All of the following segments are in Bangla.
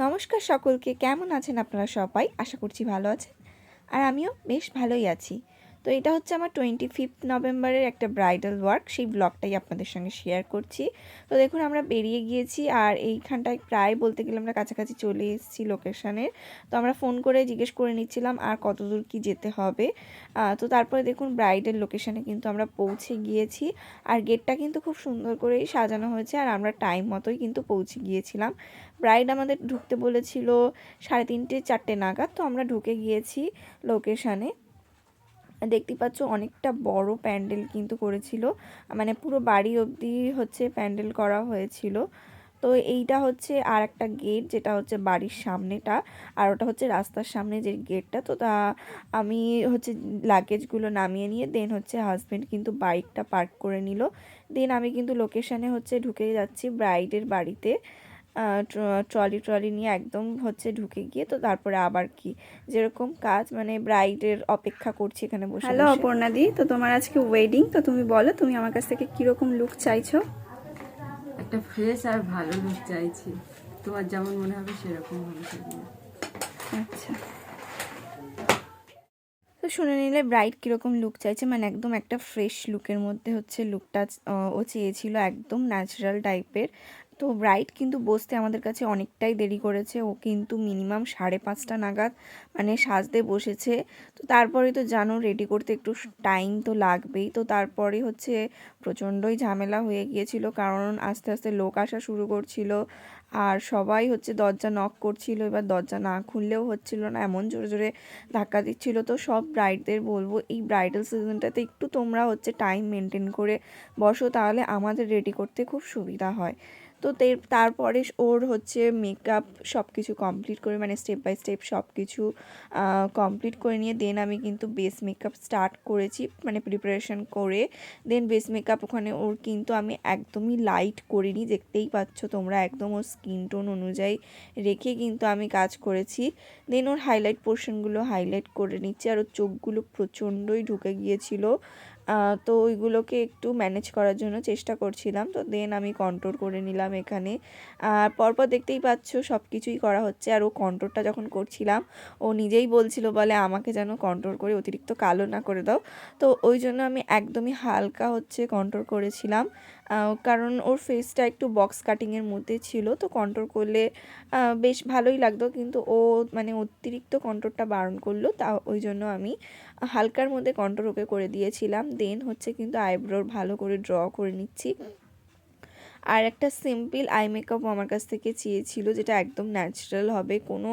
নমস্কার সকলকে, কেমন আছেন আপনারা সবাই? আশা করছি ভালো আছেন। আর আমিও বেশ ভালোই আছি। তো এটা হচ্ছে আমার টোয়েন্টি ফিফথ নভেম্বরের একটা ব্রাইডাল ওয়ার্ক সেই ব্লগটাই আপনাদের সঙ্গে শেয়ার করছি। তো দেখুন, আমরা বেরিয়ে গিয়েছি আর এইখানটায় প্রায় বলতে গেলে আমরা কাছাকাছি চলে এসেছি লোকেশানের তো আমরা ফোন করে জিজ্ঞেস করে নিচ্ছিলাম, আর কত দূর কী যেতে হবে? তো তারপরে দেখুন ব্রাইডের লোকেশানে কিন্তু আমরা পৌঁছে গিয়েছি। আর গেটটা কিন্তু খুব সুন্দর করেই সাজানো হয়েছে, আর আমরা টাইম মতোই কিন্তু পৌঁছে গিয়েছিলাম। ব্রাইড আমাদের ঢুকতে বলেছিল সাড়ে তিনটে, চারটে নাগাদ, তো আমরা ঢুকে গিয়েছি লোকেশানে দেখতেই পাচ্ছ অনেকটা বড় প্যান্ডেল কিন্তু করেছিল। মানে পুরো বাড়ি অবধি হচ্ছে প্যান্ডেল করা হয়েছিল। তো এইটা হচ্ছে আর একটা গেট, যেটা হচ্ছে বাড়ির সামনেটা। আর ওটা হচ্ছে রাস্তার সামনে যে গেটটা, তো তা আমি হচ্ছে লাগেজগুলো নামিয়ে নিয়ে দেন হচ্ছে হাজব্যান্ড কিন্তু বাইকটা পার্ক করে নিল। দেন আমি কিন্তু লোকেশানে হচ্ছে ঢুকে যাচ্ছি ব্রাইডের বাড়িতে। ট্রলি ট্রলি নিয়ে একদম হচ্ছে ঢুকে গিয়ে তো তারপরে আবার কি? যেরকম কাজ মানে ব্রাইডের অপেক্ষা করছি এখানে বসে হ্যালো বসে। অপর্ণা দি তো তোমার আজকে ওয়েডিং তো তুমি বলো তুমি আমার কাছ থেকে কীরকম লুক চাইছো? একটা ফ্রেশ আর ভালো লুক চাইছি। তোমার যেমন মনে হবে সেরকম হবে আচ্ছা। তো শুনে নিলে ব্রাইড কীরকম লুক চাইছে মানে একদম একটা ফ্রেশ লুকের মধ্যে হচ্ছে লুকটা ও চেয়েছিল একদম ন্যাচারাল টাইপের তো ব্রাইড কিন্তু বসতে আমাদের কাছে অনেকটাই দেরি করেছে। ও কিন্তু মিনিমাম সাড়ে পাঁচটা নাগাদ মানে সাজতে বসেছে। তো তারপরে তো জানো রেডি করতে একটু টাইম তো লাগবেই। তো তারপরে হচ্ছে প্রচণ্ডই ঝামেলা হয়ে গিয়েছিল, কারণ আস্তে আস্তে লোক আসা শুরু করছিল আর সবাই হচ্ছে দরজা নক করছিল, এবার দরজা না খুললেও হচ্ছিল না, এমন জোরে জোরে ধাক্কা দিচ্ছিল। তো সব ব্রাইডদের বলব, এই ব্রাইডাল সিজনটাতে একটু তোমরা হচ্ছে টাইম মেনটেন করে বসো, তাহলে আমাদের রেডি করতে খুব সুবিধা হয়। তো তারপরে ওর হচ্ছে মেকআপ সব কিছু কমপ্লিট করে মানে স্টেপ বাই স্টেপ সব কিছু কমপ্লিট করে নিয়ে দেন আমি কিন্তু বেস মেকআপ স্টার্ট করেছি মানে প্রিপারেশন করে। দেন বেস মেকআপ ওখানে ওর কিন্তু আমি একদমই লাইট করিনি, দেখতেই পাচ্ছ তোমরা একদম ওর স্কিন টোন অনুযায়ী রেখে কিন্তু আমি কাজ করেছি। দেন ওর হাইলাইট পোর্শনগুলো হাইলাইট করে নিচ্ছি, আর ওর চোখগুলো প্রচণ্ডই ঢুকে গিয়েছিল। তো ওইগুলোকে একটু ম্যানেজ করার জন্য চেষ্টা করছিলাম। তো দেন আমি কন্ট্রোল করে নিলাম এখানে। আর পরপর দেখতেই পাচ্ছ সব কিছুই করা হচ্ছে। আর ও কন্ট্রোলটা যখন করছিলাম, ও নিজেই বলছিল, বলে আমাকে যেন কন্ট্রোল করে অতিরিক্ত কালো না করে দাও। তো ওই জন্য আমি একদমই হালকা হচ্ছে কন্ট্রোল করেছিলাম। কারণ ওর ফেসটা একটু বক্স কাটিংয়ের মধ্যে ছিল। তো কন্ট্রোল করলে বেশ ভালোই লাগতো। কিন্তু ও মানে অতিরিক্ত কন্ট্রোলটা বারণ করল। তা, ওই জন্য আমি হালকার মধ্যে কন্ট্রোল ওকে করে দিয়েছিলাম। দেন হচ্ছে কিন্তু আইব্রোর ভালো করে ড্র করে নিচ্ছি। আর একটা সিম্পল আই মেকআপ আমার কাছ থেকে চেয়েছিল, যেটা একদম ন্যাচারাল হবে। কোনো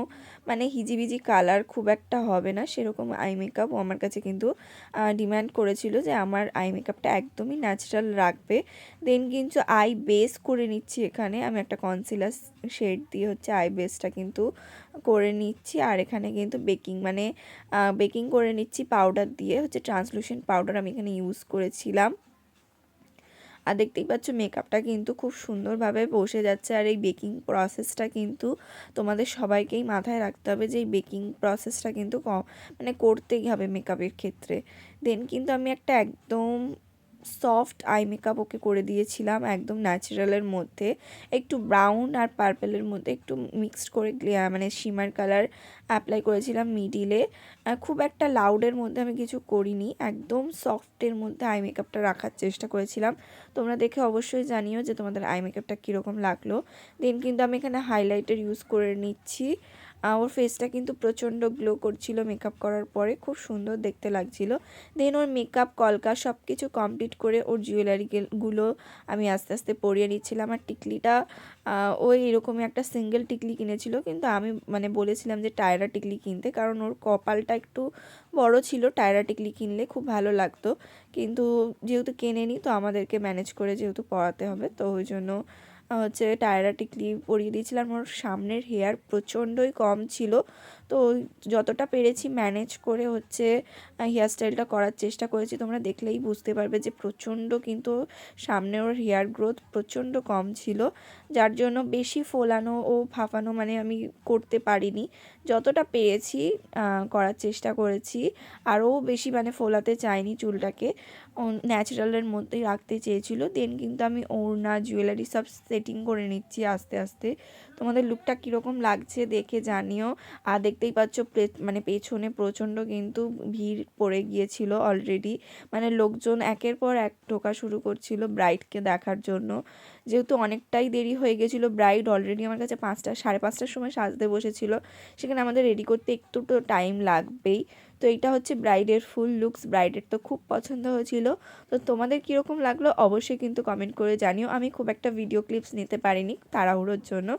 মানে হিজিবিজি কালার খুব একটা হবে না, সেরকম আই মেকআপ আমার কাছে কিন্তু ডিমান্ড করেছিল যে আমার আই মেকআপটা একদমই ন্যাচারাল রাখবে। দেন কিন্তু আই বেস করে নিচ্ছি এখানে, আমি একটা কনসিলার শেড দিয়ে হচ্ছে আই বেসটা কিন্তু করে নিচ্ছি। আর এখানে কিন্তু বেকিং মানে বেকিং করে নিচ্ছি পাউডার দিয়ে, হচ্ছে ট্রান্সলুশন পাউডার আমি এখানে ইউজ করেছিলাম। আর দেখতেই পাচ্ছ মেকআপটা কিন্তু খুব সুন্দরভাবে বসে যাচ্ছে আর এই বেকিং প্রসেসটা কিন্তু তোমাদের সবাইকেই মাথায় রাখতে হবে যে এই বেকিং প্রসেসটা কিন্তু ক- মানে করতেই হবে মেকআপের ক্ষেত্রে। দেন কিন্তু আমি একটা একদম সফট আই মেকআপ ওকে করে দিয়েছিলাম একদম ন্যাচারালের মধ্যে। একটু ব্রাউন আর পার্পেলের মধ্যে একটু মিক্সড করে মানে শিমার কালার অ্যাপ্লাই করেছিলাম মিডিলে খুব একটা লাউডের মধ্যে আমি কিছু করিনি, একদম সফটের মধ্যে আই মেকআপটা রাখার চেষ্টা করেছিলাম। তোমরা দেখে অবশ্যই জানিও যে তোমাদের আই মেকআপটা কীরকম লাগল। দেন কিন্তু আমি এখানে হাইলাইটার ইউজ করে নিচ্ছি। ওর ফেসটা কিন্তু প্রচণ্ড গ্লো করছিল মেকআপ করার পরে। খুব সুন্দর দেখতে লাগছিল। দেন ওর মেকআপ কলকা সব কিছু কমপ্লিট করে ওর জুয়েলারিগুলো আমি আস্তে আস্তে পরিয়ে নিচ্ছিলাম। আর টিকলিটা ওই এরকমই একটা সিঙ্গেল টিকলি কিনেছিল। কিন্তু আমি মানে বলেছিলাম যে টায়রা টিকলি কিনতে, কারণ ওর কপালটা একটু বড় ছিল। টায়রা টিকলি কিনলে খুব ভালো লাগতো। কিন্তু যেহেতু কেনেনি, তো আমাদেরকে ম্যানেজ করে যেহেতু পড়াতে হবে, তো ওই জন্য হচ্ছে টায়রা টিকলি পরিয়ে দিয়েছিলাম। ওর সামনের হেয়ার প্রচণ্ডই কম ছিল। তো যতটা পেরেছি ম্যানেজ করে হচ্ছে হেয়ার স্টাইলটা করার চেষ্টা করেছি। তোমরা দেখলেই বুঝতে পারবে যে প্রচণ্ড কিন্তু সামনে ওর হেয়ার গ্রোথ প্রচণ্ড কম ছিল। যার জন্য বেশি ফোলানো ও ফাফানো মানে আমি করতে পারিনি। যতটা পেরেছি করার চেষ্টা করেছি। আরও বেশি মানে ফোলাতে চাইনি চুলটাকে। ন্যাচারালের মধ্যেই রাখতে চেয়েছিল। দেন কিন্তু আমি ওড়না জুয়েলারি সব সেটিং করে নিচ্ছি আস্তে আস্তে। তোমাদের লুকটা কীরকম লাগছে দেখে জানিও। আর দেখতেই পাচ্ছ মানে পেছনে প্রচণ্ড কিন্তু ভিড় পড়ে গিয়েছিল অলরেডি মানে লোকজন একের পর এক ঢোকা শুরু করছিল ব্রাইডকে দেখার জন্য। যেহেতু অনেকটাই দেরি হয়ে গেছিল ব্রাইড অলরেডি আমার কাছে পাঁচটা, সাড়ে পাঁচটার সময় সাজতে বসেছিল। সেখানে আমাদের রেডি করতে একটু তো টাইম লাগবেই। তো এইটা হচ্ছে ব্রাইডের ফুল লুকস ব্রাইডের তো খুব পছন্দ হয়েছিল। তো তোমাদের কীরকম লাগল অবশ্যই কিন্তু কমেন্ট করে জানিও। আমি খুব একটা ভিডিও ক্লিপস নিতে পারিনি তাড়াহুড়োর জন্য।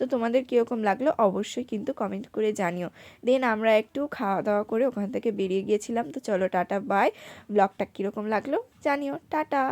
তো তোমাদের কীরকম লাগল অবশ্যই কিন্তু কমেন্ট করে জানিও। দেন আমরা একটু খাওয়া দাওয়া করে ওখান থেকে বেরিয়ে গিয়েছিলাম। তো চলো টাটা বাই ব্লগটা কীরকম লাগল জানিও। টাটা।